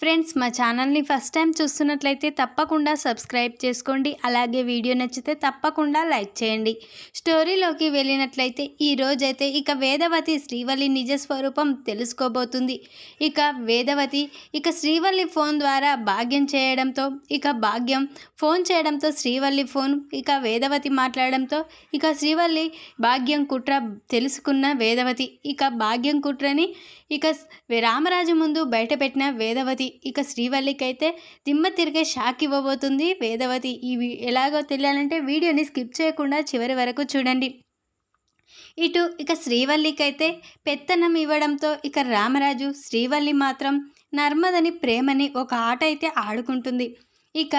friends మా ఛానల్ని first time చూస్తున్నట్లయితే తప్పకుండా సబ్స్క్రైబ్ చేసుకోండి. అలాగే వీడియో నచ్చితే తప్పకుండా లైక్ చేయండి. స్టోరీలోకి వెళ్ళినట్లయితే ఈ రోజైతే ఇక వేదవతి శ్రీవల్లి నిజ స్వరూపం తెలుసుకోబోతుంది. ఇక వేదవతి ఇక శ్రీవల్లి ఫోన్ ద్వారా భాగ్యం చేయడంతో ఇక భాగ్యం ఫోన్ చేయడంతో శ్రీవల్లి ఫోన్ ఇక వేదవతి మాట్లాడడంతో ఇక శ్రీవల్లి భాగ్యం కుట్ర తెలుసుకున్న వేదవతి ఇక భాగ్యం కుట్రని ఇక రామరాజు ముందు బయటపెట్టిన వేదవతి ఇక శ్రీవల్లికైతే అయితే దిమ్మ తిరిగే షాక్ ఇవ్వబోతుంది. వేదవతి ఈ ఎలాగో తెలియాలంటే వీడియోని స్కిప్ చేయకుండా చివరి వరకు చూడండి. ఇటు ఇక శ్రీవల్లికి అయితే పెత్తనం ఇవ్వడంతో ఇక రామరాజు శ్రీవల్లి మాత్రం నర్మదని ప్రేమని ఒక ఆట అయితే ఆడుకుంటుంది. ఇక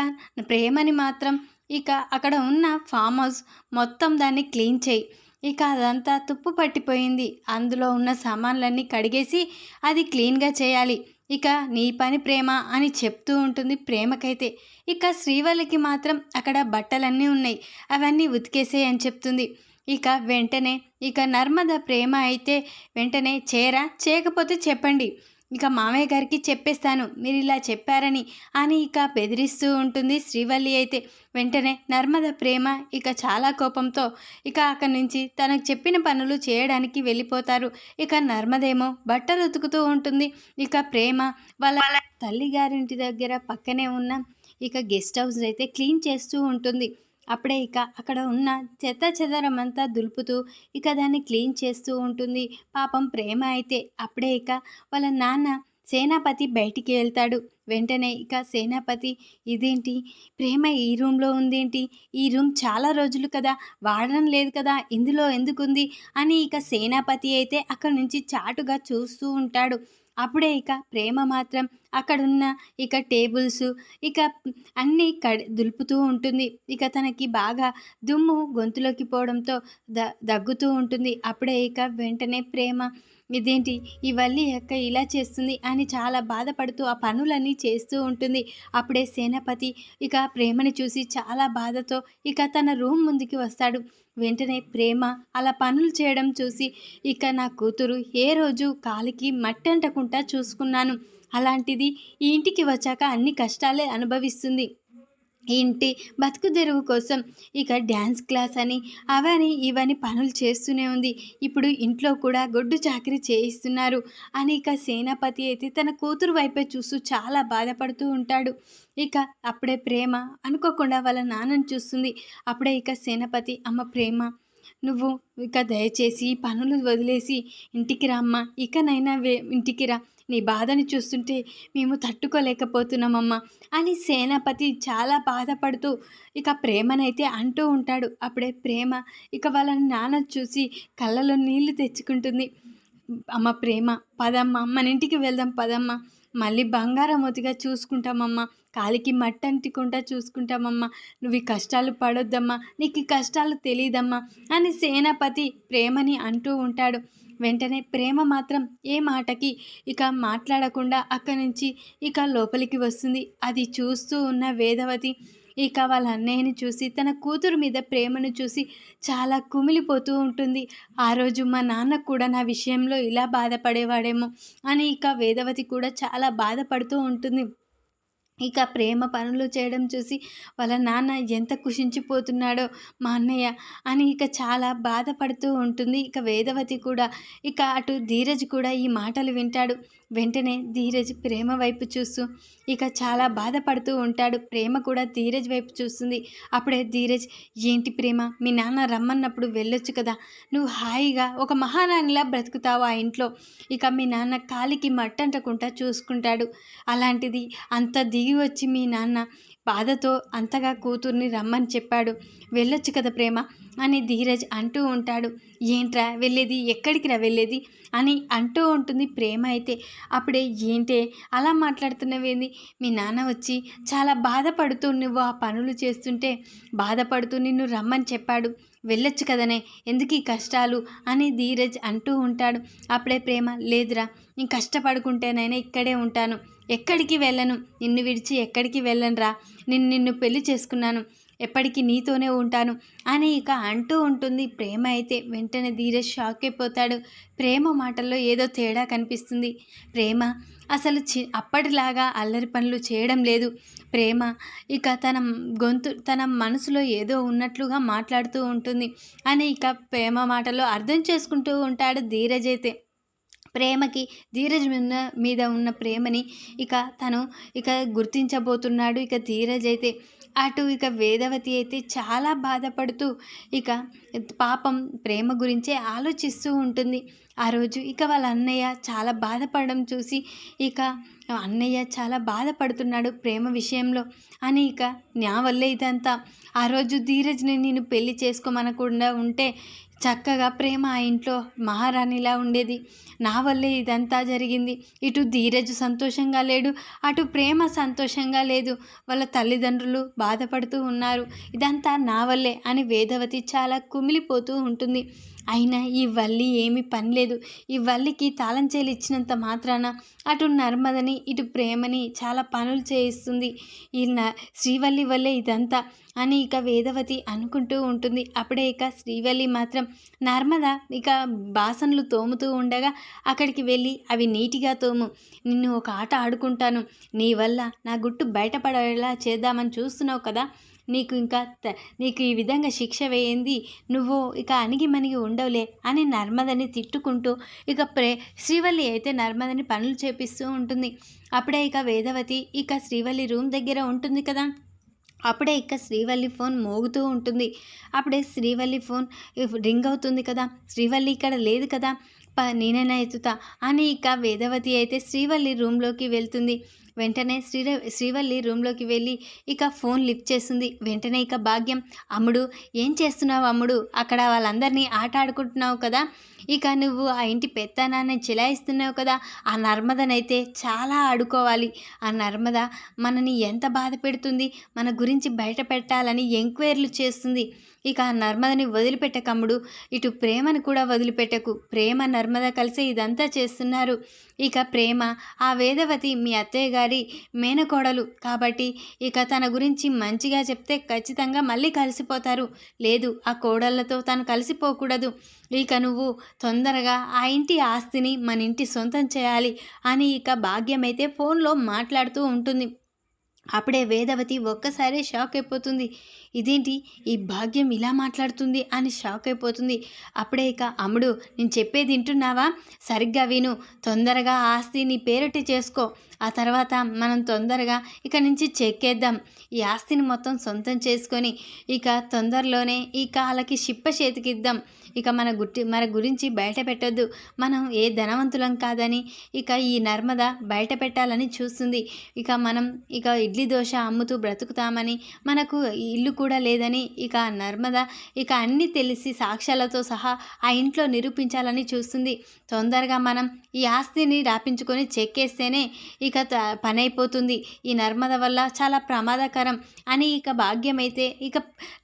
ప్రేమని మాత్రం ఇక అక్కడ ఉన్న ఫామ్ హౌస్ మొత్తం దాన్ని క్లీన్ చేయి. ఇక అదంతా తుప్పు పట్టిపోయింది. అందులో ఉన్న సామాన్లన్నీ కడిగేసి అది క్లీన్గా చేయాలి. ఇక నీ పని ప్రేమ అని చెప్తూ ఉంటుంది ప్రేమకైతే. ఇక శ్రీవల్లికి మాత్రం అక్కడ బట్టలన్నీ ఉన్నాయి. అవన్నీ ఉతికేసే అని చెప్తుంది. ఇక వెంటనే ఇక నర్మద ప్రేమ అయితే వెంటనే చేరా చేయకపోతే చెప్పండి. ఇక మామయ్య గారికి చెప్పేస్తాను. మీరు ఇలా చెప్పారని. అని ఇక బెదిరిస్తూ ఉంటుంది శ్రీవల్లి అయితే. వెంటనే నర్మద ప్రేమ ఇక చాలా కోపంతో ఇక అక్కడి నుంచి తనకు చెప్పిన పనులు చేయడానికి వెళ్ళిపోతారు. ఇక నర్మదేమో బట్టలు ఉతుకుతూ ఉంటుంది. ఇక ప్రేమ వాళ్ళ తల్లిగారింటి దగ్గర పక్కనే ఉన్న ఇక గెస్ట్ హౌస్ అయితే క్లీన్ చేస్తూ ఉంటుంది. అప్పుడే ఇక అక్కడ ఉన్న చెత్త చెదరమంతా దులుపుతూ ఇక దాన్ని క్లీన్ చేస్తూ ఉంటుంది. పాపం ప్రేమ అయితే అప్పుడే ఇక వాళ్ళ నాన్న సేనాపతి బయటికి వెళ్తాడు. వెంటనే ఇక సేనాపతి ఇదేంటి? ప్రేమ ఈ రూమ్లో ఉందేంటి? ఈ రూమ్ చాలా రోజులు కదా వాడడం లేదు కదా ఇందులో ఎందుకుంది? అని ఇక సేనాపతి అయితే అక్కడి నుంచి చాటుగా చూస్తూ ఉంటాడు. అప్పుడే ఇక ప్రేమ మాత్రం అక్కడున్న ఇక టేబుల్స్ ఇక అన్నీ కడి దులుపుతూ ఉంటుంది. ఇక తనకి బాగా దుమ్ము గొంతులోకి పోవడంతో ద దగ్గుతూ ఉంటుంది. అప్పుడే ఇక వెంటనే ప్రేమ ఇదేంటి? ఈ వల్లి అక్క ఇలా చేస్తుంది అని చాలా బాధపడుతూ ఆ పనులన్నీ చేస్తూ ఉంటుంది. అప్పుడే సేనాపతి ఇక ప్రేమని చూసి చాలా బాధతో ఇక తన రూమ్ ముందుకి వస్తాడు. వెంటనే ప్రేమ అలా పనులు చేయడం చూసి ఇక నా కూతురు ఏ రోజు కాలికి మట్టి అంటకుండా చూసుకున్నాను. అలాంటిది ఈ ఇంటికి వచ్చాక అన్ని కష్టాలే అనుభవిస్తుంది. ఇంటి బతుకు తెరువు కోసం ఇక డ్యాన్స్ క్లాస్ అని అవని ఇవని పనులు చేస్తూనే ఉంది. ఇప్పుడు ఇంట్లో కూడా గొడ్డు చాకరీ చేయిస్తున్నారు. అని ఇక సేనాపతి అయితే తన కూతురు వైపే చూస్తూ చాలా బాధపడుతూ ఉంటాడు. ఇక అప్పుడే ప్రేమ అనుకోకుండా వాళ్ళ నాన్నని చూస్తుంది. అప్పుడే ఇక సేనాపతి అమ్మ ప్రేమ నువ్వు ఇక దయచేసి ఈ పనులు వదిలేసి ఇంటికి రామ్మా. ఇకనైనా వే ఇంటికి రా. నీ బాధని చూస్తుంటే మేము తట్టుకోలేకపోతున్నామమ్మా అని సేనాపతి చాలా బాధపడుతూ ఇక ప్రేమనైతే అంటూ ఉంటాడు. అప్పుడే ప్రేమ ఇక వాళ్ళ నాన్న చూసి కళ్ళలో నీళ్ళు తెచ్చుకుంటుంది. అమ్మ ప్రేమ పదమ్మ మన ఇంటికి వెళ్దాం పదమ్మ. మళ్ళీ బంగారం ఒతిగా చూసుకుంటామమ్మా. కాలికి మట్టి చూసుకుంటామమ్మా. నువ్వు ఈ కష్టాలు పడొద్దమ్మా. నీకు ఈ కష్టాలు తెలియదమ్మా అని సేనాపతి ప్రేమని అంటూ ఉంటాడు. వెంటనే ప్రేమ మాత్రం ఏ మాటకి ఇక మాట్లాడకుండా అక్కడి నుంచి ఇక లోపలికి వస్తుంది. అది చూస్తూ ఉన్న వేదవతి ఇక వాళ్ళ అన్నయ్యని చూసి తన కూతురు మీద ప్రేమను చూసి చాలా కుమిలిపోతూ ఉంటుంది. ఆ రోజు మా నాన్న కూడా నా విషయంలో ఇలా బాధపడేవాడేమో అని ఇక వేదవతి కూడా చాలా బాధపడుతూ ఉంటుంది. ఇక ప్రేమ పనులు చేయడం చూసి వాళ్ళ నాన్న ఎంత కుషించిపోతున్నాడో మా అన్నయ్య అని ఇక చాలా బాధపడుతూ ఉంటుంది. ఇక వేదవతి కూడా ఇక అటు ధీరజ్ కూడా ఈ మాటలు వింటాడు. వెంటనే ధీరజ్ ప్రేమ వైపు చూస్తూ ఇక చాలా బాధపడుతూ ఉంటాడు. ప్రేమ కూడా ధీరజ్ వైపు చూస్తుంది. అప్పుడే ధీరజ్ ఏంటి ప్రేమ? మీ నాన్న రమ్మన్నప్పుడు వెళ్ళొచ్చు కదా? నువ్వు హాయిగా ఒక మహారాణిలా బ్రతుకుతావు ఆ ఇంట్లో. ఇక మీ నాన్న కాలికి మట్టంటకుండా చూసుకుంటాడు. అలాంటిది అంత దిగి వచ్చి మీ నాన్న బాధతో అంతగా కూతుర్ని రమ్మని చెప్పాడు. వెళ్ళొచ్చు కదా ప్రేమ అని ధీరజ్ అంటూ ఉంటాడు. ఏంట్రా వెళ్ళేది? ఎక్కడికి రా వెళ్ళేది? అని అంటూ ఉంటుంది ప్రేమ అయితే. అప్పుడే ఏంటే? అలా మాట్లాడుతున్నవేంది? మీ నాన్న వచ్చి చాలా బాధపడుతూ నువ్వు ఆ పనులు చేస్తుంటే బాధపడుతూ నిన్ను రమ్మని చెప్పాడు. వెళ్ళొచ్చు కదనే. ఎందుకు ఈ కష్టాలు? అని ధీరజ్ అంటూ ఉంటాడు. అప్పుడే ప్రేమ లేదురా నేను కష్టపడుకుంటేనైనా ఇక్కడే ఉంటాను. ఎక్కడికి వెళ్ళను? నిన్ను విడిచి ఎక్కడికి వెళ్ళనురా? నిన్ను నిన్ను పెళ్ళి చేసుకున్నాను. ఎప్పటికీ నీతోనే ఉంటాను అని ఇక అంటూ ఉంటుంది. ప్రేమ అయితే వెంటనే ధీరజ్ షాక్ అయిపోతాడు. ప్రేమ మాటల్లో ఏదో తేడా కనిపిస్తుంది. ప్రేమ అసలు చి అప్పటిలాగా అల్లరి పనులు చేయడం లేదు. ప్రేమ ఇక తన గొంతు తన మనసులో ఏదో ఉన్నట్లుగా మాట్లాడుతూ ఉంటుంది అని ఇక ప్రేమ మాటలో అర్థం చేసుకుంటూ ఉంటాడు ధీరజ్ అయితే. ప్రేమకి ధీరజ్ మీద మీద ఉన్న ప్రేమని ఇక తను ఇక గుర్తించబోతున్నాడు ఇక ధీరజ్ అయితే. అటు ఇక వేదవతి అయితే చాలా బాధపడుతూ ఇక పాపం ప్రేమ గురించే ఆలోచిస్తూ ఉంటుంది. ఆ రోజు ఇక వాళ్ళ అన్నయ్య చాలా బాధపడడం చూసి ఇక అన్నయ్య చాలా బాధపడుతున్నాడు ప్రేమ విషయంలో అని ఇక నా వల్లే ఇదంతా. ఆ రోజు ధీరజ్ని నేను పెళ్ళి చేసుకోమనకుండా ఉంటే చక్కగా ప్రేమ ఆ ఇంట్లో మహారాణిలా ఉండేది. నా వల్లే ఇదంతా జరిగింది. ఇటు ధీరజ్ సంతోషంగా లేడు అటు ప్రేమ సంతోషంగా లేదు. వాళ్ళ తల్లిదండ్రులు బాధపడుతూ ఉన్నారు. ఇదంతా నా వల్లే అని వేదవతి చాలా కుమిలిపోతూ ఉంటుంది. అయినా ఈ వల్లి ఏమీ పని లేదు. ఈ వల్లికి తాళం చేలు ఇచ్చినంత మాత్రాన అటు నర్మదని ఇటు ప్రేమని చాలా పనులు చేయిస్తుంది. ఈ న శ్రీవల్లి వల్లే ఇదంతా. అని ఇక వేదవతి అనుకుంటూ ఉంటుంది. అప్పుడే ఇక శ్రీవల్లి మాత్రం నర్మద ఇక బాసన్లు తోముతూ ఉండగా అక్కడికి వెళ్ళి అవి నీటిగా తోము. నిన్ను ఒక ఆట ఆడుకుంటాను. నీ వల్ల నా గుట్టు బయటపడేలా చేద్దామని చూస్తున్నావు కదా. నీకు ఇంకా నీకు ఈ విధంగా శిక్ష వేయింది. నువ్వు ఇక అణిగి మణిగి ఉండవులే అని నర్మదని తిట్టుకుంటూ ఇక ప్రే శ్రీవల్లి అయితే నర్మదని పనులు చేపిస్తూ ఉంటుంది. అప్పుడే ఇక వేదవతి ఇక శ్రీవల్లి రూమ్ దగ్గర ఉంటుంది కదా. అప్పుడే ఇక శ్రీవల్లి ఫోన్ మోగుతూ ఉంటుంది. అప్పుడే శ్రీవల్లి ఫోన్ రింగ్ అవుతుంది కదా శ్రీవల్లి ఇక్కడ లేదు కదా ప నేనైనా ఎత్తుతా అని ఇక వేదవతి అయితే శ్రీవల్లి రూమ్లోకి వెళ్తుంది. వెంటనే శ్రీ శ్రీవల్లి రూమ్లోకి వెళ్ళి ఇక ఫోన్ లిఫ్ట్ చేస్తుంది. వెంటనే ఇక భాగ్యం అమ్ముడు ఏం చేస్తున్నావు అమ్ముడు? అక్కడ వాళ్ళందరినీ ఆట ఆడుకుంటున్నావు కదా? ఇక నువ్వు ఆ ఇంటి పెత్తనాన్ని చిలాయిస్తున్నావు కదా? ఆ నర్మదనైతే చాలా ఆడుకోవాలి. ఆ నర్మద మనని ఎంత బాధ పెడుతుంది? మన గురించి బయట పెట్టాలని ఎంక్వైరీలు చేస్తుంది. ఇక నర్మదని వదిలిపెట్టకమ్ముడు ఇటు ప్రేమను కూడా వదిలిపెట్టకు. ప్రేమ నర్మద కలిసి ఇదంతా చేస్తున్నారు. ఇక ప్రేమ ఆ వేదవతి మీ అత్తయ్య గారి మేనకోడలు. కాబట్టి ఇక తన గురించి మంచిగా చెప్తే ఖచ్చితంగా మళ్ళీ కలిసిపోతారు. లేదు ఆ కోడళ్ళతో తను కలిసిపోకూడదు. ఇక నువ్వు తొందరగా ఆ ఇంటి ఆస్తిని మన ఇంటి సొంతం చేయాలి అని ఇక భాగ్యమైతే ఫోన్లో మాట్లాడుతూ ఉంటుంది. అప్పుడే వేదవతి ఒక్కసారే షాక్ అయిపోతుంది. ఇదేంటి? ఈ భాగ్యం ఇలా మాట్లాడుతుంది? అని షాక్ అయిపోతుంది. అప్పుడే ఇక అమ్ముడు నేను చెప్పేది వింటున్నావా? సరిగ్గా విను. తొందరగా ఆస్తి నీ పేరటి చేసుకో. ఆ తర్వాత మనం తొందరగా ఇక నుంచి చెక్కేద్దాం ఈ ఆస్తిని మొత్తం సొంతం చేసుకొని ఇక తొందరలోనే ఇక వాళ్ళకి షిప్ప చేతికిద్దాం. ఇక మన గుట్టి మన గురించి బయట పెట్టొద్దు. మనం ఏ ధనవంతులం కాదని ఇక ఈ నర్మద బయట పెట్టాలని చూస్తుంది. ఇక మనం ఇక ఇడ్లీ దోశ అమ్ముతూ బ్రతుకుతామని మనకు ఇల్లు కూడా లేదని ఇక నర్మద ఇక అన్నీ తెలిసి సాక్ష్యాలతో సహా ఆ ఇంట్లో నిరూపించాలని చూస్తుంది. తొందరగా మనం ఈ ఆస్తిని రాపించుకొని చెక్కేస్తేనే ఇక పని అయిపోతుంది ఈ నర్మద వల్ల చాలా ప్రమాదకరం అని ఇక భాగ్యమైతే ఇక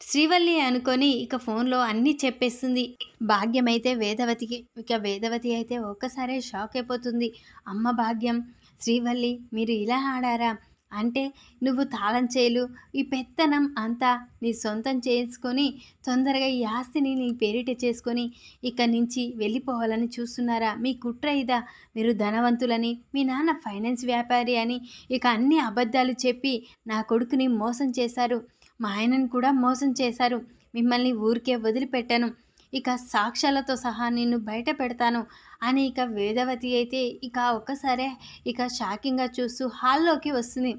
శ్రీవల్లి అనుకొని ఇక ఫోన్లో అన్నీ చెప్పేస్తుంది. భాగ్యమైతే వేదవతికి ఇక వేదవతి అయితే ఒక్కసారే షాక్ అయిపోతుంది. అమ్మ భాగ్యం శ్రీవల్లి మీరు ఇలా ఆడారా? అంటే నువ్వు తాళం చేయలు ఈ పెత్తనం అంతా నీ సొంతం చేసుకొని తొందరగా ఈ ఆస్తిని నీ పేరిట చేసుకొని ఇక్కడి నుంచి వెళ్ళిపోవాలని చూస్తున్నారా? మీ కుట్ర ఇదా. మీరు ధనవంతులని మీ నాన్న ఫైనాన్స్ వ్యాపారి అని ఇక అన్ని అబద్ధాలు చెప్పి నా కొడుకుని మోసం చేశారు. మా ఆయనను కూడా మోసం చేశారు. మిమ్మల్ని ఊరికే వదిలిపెట్టాను. ఇక సాక్ష్యాలతో సహా నిన్ను బయట పెడతాను అని ఇక వేదవతి అయితే ఇక ఒక్కసారే ఇక షాకింగ్గా చూస్తూ హాల్లోకి వస్తుంది.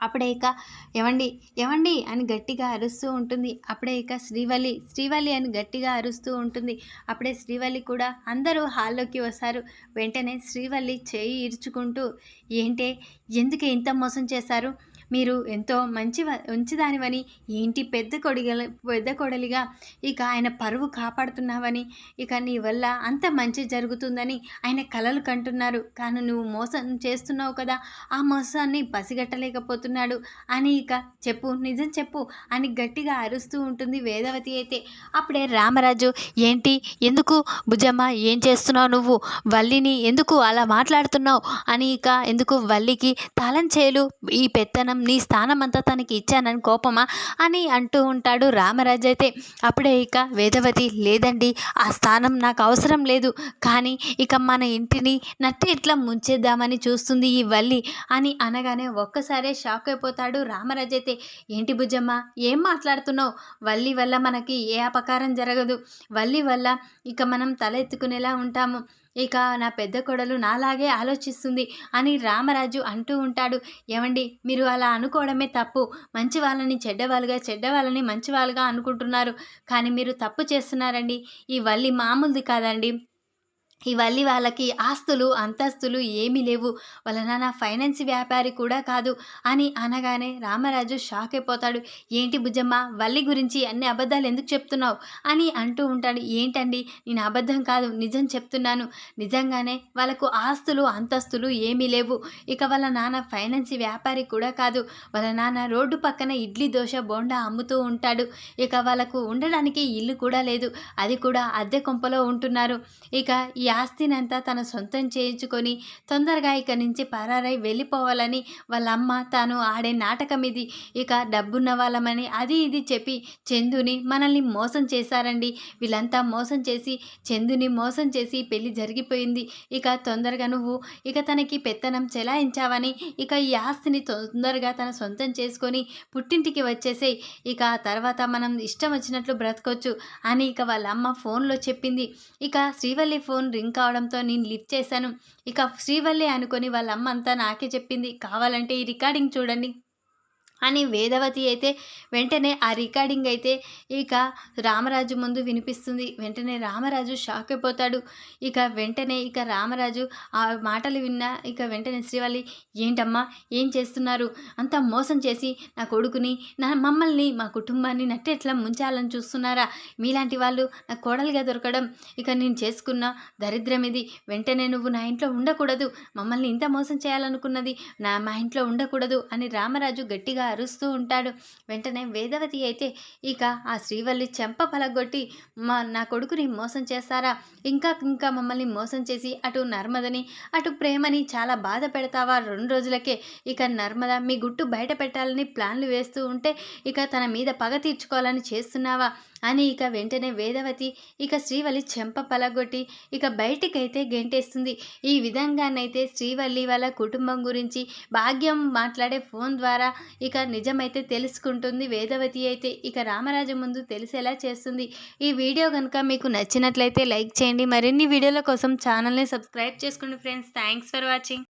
అప్పుడే ఇక ఎవండి ఎవండి అని గట్టిగా అరుస్తూ ఉంటుంది. అప్పుడే ఇక శ్రీవల్లి శ్రీవల్లి అని గట్టిగా అరుస్తూ ఉంటుంది. అప్పుడే శ్రీవల్లి కూడా అందరూ హాల్లోకి వస్తారు. వెంటనే శ్రీవల్లి చేయి ఇరుచుకుంటూ ఏంటే ఎందుకు ఇంత మోసం చేశారు? మీరు ఎంతో మంచి మంచిదానివని ఏంటి పెద్ద కొడిగల పెద్ద కొడలిగా ఇక ఆయన పరువు కాపాడుతున్నావని ఇక నీ వల్ల అంత మంచి జరుగుతుందని ఆయన కలలు కంటున్నారు. కానీ నువ్వు మోసం చేస్తున్నావు కదా ఆ మోసాన్ని పసిగట్టలేకపోతున్నాడు అని ఇక చెప్పు నిజం చెప్పు అని గట్టిగా అరుస్తూ ఉంటుంది వేదవతి అయితే. అప్పుడే రామరాజు ఏంటి? ఎందుకు భుజమ్మ? ఏం చేస్తున్నావు నువ్వు? వల్లిని ఎందుకు అలా మాట్లాడుతున్నావు? అని ఇక ఎందుకు వల్లికి తాళం చేయలు ఈ పెత్తనం స్థానం నీ స్థానం అంతా తనకి ఇచ్చానని కోపమా అని అంటూ ఉంటాడు రామరాజు అయితే. అప్పుడే ఇక వేదవతి లేదండి ఆ స్థానం నాకు అవసరం లేదు. కానీ ఇక మన ఇంటిని నట్టి ఇట్లా ముంచేద్దామని చూస్తుంది ఈ వల్లి అని అనగానే ఒక్కసారే షాక్ అయిపోతాడు రామరాజు అయితే. ఏంటి భుజమ్మ ఏం మాట్లాడుతున్నావు? వల్లి వల్ల మనకి ఏ అపకారం జరగదు. వల్లి వల్ల ఇక మనం తల ఎత్తుకునేలా ఉంటాము. ఇక నా పెద్ద కొడలు నాలాగే ఆలోచిస్తుంది అని రామరాజు అంటూ ఉంటాడు. ఏమండి మీరు అలా అనుకోవడమే తప్పు. మంచి వాళ్ళని చెడ్డవాళ్ళుగా చెడ్డవాళ్ళని మంచి వాళ్ళుగా అనుకుంటున్నారు. కానీ మీరు తప్పు చేస్తున్నారండి. ఈ వల్లి మామూలుది కాదండి. ఇవల్లి వాళ్ళకి ఆస్తులు అంతస్తులు ఏమీ లేవు. వాళ్ళ నాన్న ఫైనాన్స్ వ్యాపారి కూడా కాదు అని అనగానే రామరాజు షాక్ అయిపోతాడు. ఏంటి బుజ్జమ్మ వల్లి గురించి అన్ని అబద్ధాలు ఎందుకు చెప్తున్నావు? అని అంటూ ఉంటాడు. ఏంటండి? నేను అబద్ధం కాదు నిజం చెప్తున్నాను. నిజంగానే వాళ్ళకు ఆస్తులు అంతస్తులు ఏమీ లేవు. ఇక వాళ్ళ నాన్న ఫైనాన్స్ వ్యాపారి కూడా కాదు. వాళ్ళ నాన్న రోడ్డు పక్కన ఇడ్లీ దోశ బోండా అమ్ముతూ ఉంటాడు. ఇక వాళ్ళకు ఉండడానికి ఇల్లు కూడా లేదు. అది కూడా అద్దె కొంపలో ఉంటున్నారు. ఇక ఈ ఆస్తినంతా తన సొంతం చేయించుకొని తొందరగా ఇక నుంచి పరారై వెళ్ళిపోవాలని వాళ్ళ అమ్మ తాను ఆడే నాటకం ఇది. ఇక డబ్బున్న వాళ్ళమని అది ఇది చెప్పి చందుని మనల్ని మోసం చేశారండి. వీళ్ళంతా మోసం చేసి చందుని మోసం చేసి పెళ్ళి జరిగిపోయింది. ఇక తొందరగా నువ్వు ఇక తనకి పెత్తనం చెలాయించావని ఇక ఈ ఆస్తిని తొందరగా తన సొంతం చేసుకొని పుట్టింటికి వచ్చేసే ఇక ఆ తర్వాత మనం ఇష్టం వచ్చినట్లు బ్రతకొచ్చు అని ఇక వాళ్ళ అమ్మ ఫోన్లో చెప్పింది. ఇక శ్రీవల్లి ఫోన్ రింగ్ కావడంతో నేను లిఫ్ట్ చేశాను. ఇక శ్రీవల్లి అనుకొని వాళ్ళ అమ్మ అంతా నాకే చెప్పింది కావాలంటే ఈ రికార్డింగ్ చూడండి అని వేదవతి అయితే వెంటనే ఆ రికార్డింగ్ అయితే ఇక రామరాజు ముందు వినిపిస్తుంది. వెంటనే రామరాజు షాక్ అయిపోతాడు. ఇక వెంటనే ఇక రామరాజు ఆ మాటలు విన్నా ఇక వెంటనే శ్రీవల్లి ఏంటమ్మా? ఏం చేస్తున్నారు? అంత మోసం చేసి నా కొడుకుని నా మమ్మల్ని మా కుటుంబాన్ని నట్టెట్లా ముంచాలని చూస్తున్నారా? మీలాంటి వాళ్ళు నా కోడలుగా దొరకడం ఇక నేను చేసుకున్న దరిద్రం ఇది. వెంటనే నువ్వు నా ఇంట్లో ఉండకూడదు. మమ్మల్ని ఇంత మోసం చేయాలనుకున్నది నా మా ఇంట్లో ఉండకూడదు అని రామరాజు గట్టిగా అరుస్తూ ఉంటాడు. వెంటనే వేదవతి అయితే ఇక ఆ శ్రీవల్లి చెంప పలగొట్టి మా నా కొడుకుని మోసం చేస్తారా? ఇంకా ఇంకా మమ్మల్ని మోసం చేసి అటు నర్మదని అటు ప్రేమని చాలా బాధ పెడతావా? రెండు రోజులకే ఇక నర్మద మీ గుట్టు బయట పెట్టాలని ప్లాన్లు వేస్తూ ఉంటే ఇక తన మీద పగ తీర్చుకోవాలని చేస్తున్నావా? అని ఇక వెంటనే వేదవతి ఇక శ్రీవల్లి చెంప పలగొట్టి ఇక బయటికైతే గెంటేస్తుంది. ఈ విధంగానైతే శ్రీవల్లి వాళ్ళ కుటుంబం గురించి భాగ్యం మాట్లాడే ఫోన్ ద్వారా ఇక నిజమైతే తెలుసుకుంటుంది. వేదవతి అయితే ఇక రామరాజు ముందు తెలిసేలా చేస్తుంది. ఈ వీడియో కనుక మీకు నచ్చినట్లయితే లైక్ చేయండి. మరిన్ని వీడియోల కోసం ఛానల్ని సబ్స్క్రైబ్ చేసుకోండి ఫ్రెండ్స్. Thanks for watching.